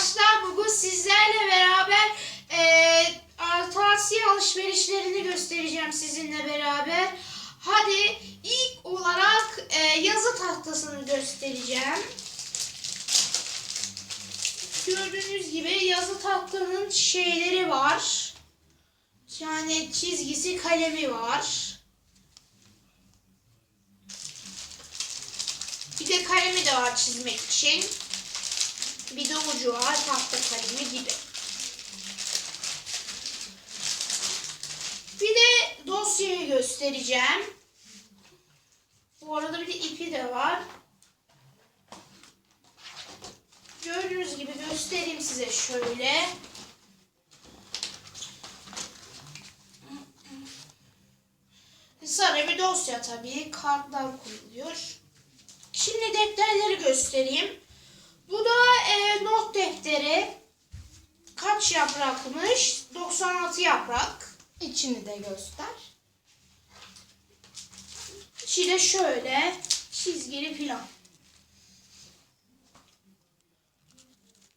arkadaşlar bugün sizlerle beraber eee tavsiye alışverişlerini göstereceğim sizinle beraber. Hadi ilk olarak eee, yazı tahtasını göstereceğim. Gördüğünüz gibi yazı tahtanın şeyleri var. Yani çizgisi kalemi var. Bir de kalemi de var çizmek için. Bir de ucu var tahta kalemi gibi. Bir de dosyayı göstereceğim. Bu arada bir de ipi de var. Gördüğünüz gibi göstereyim size şöyle. Sarı bir dosya tabii. Kartlar koyuluyor. Şimdi defterleri göstereyim. Bu da e, not defteri. Kaç yaprakmış? 96 yaprak. İçini de göster. İçi şöyle çizgili filan.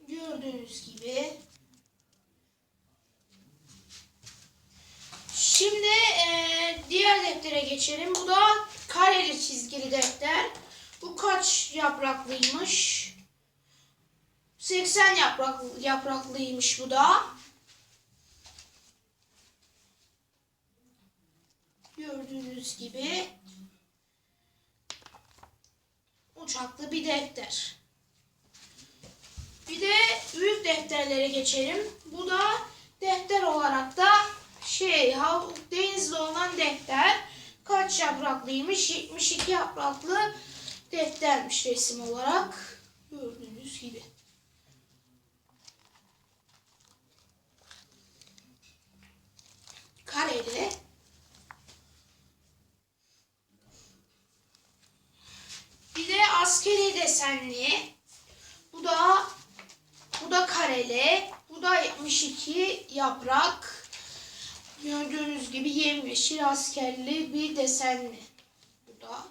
Gördüğünüz gibi. Şimdi e, diğer deftere geçelim. Bu da kareli çizgili defter. Bu kaç yapraklıymış? 80 yaprak, yapraklıymış bu da. Gördüğünüz gibi uçaklı bir defter. Bir de büyük defterlere geçelim. Bu da defter olarak da şey denizde olan defter. Kaç yapraklıymış? 72 yapraklı deftermiş resim olarak. Gördüğünüz gibi. Kareli. Bir de askeri desenli. Bu da bu da kareli. Bu da 72 yaprak. Gördüğünüz gibi yemyeşil askerli bir desenli. Bu da.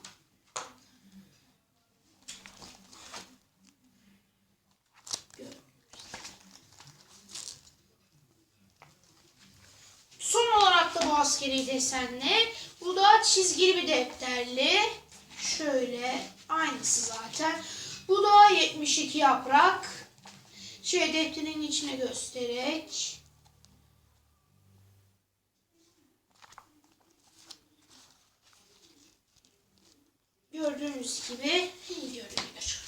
Son olarak da bu askeri desenli. Bu da çizgili bir defterli. Şöyle aynısı zaten. Bu da 72 yaprak. Şey defterin içine göstererek. Gördüğünüz gibi iyi görünüyor.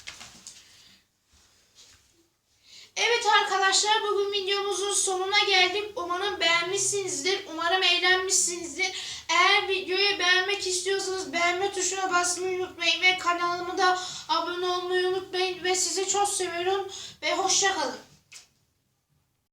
Evet arkadaşlar bugün videomuzun sonuna geldik. Umarım beğenmişsinizdir. Umarım eğlenmişsinizdir. Eğer videoyu beğenmek istiyorsanız beğenme tuşuna basmayı unutmayın ve kanalıma da abone olmayı unutmayın ve sizi çok seviyorum ve hoşça kalın.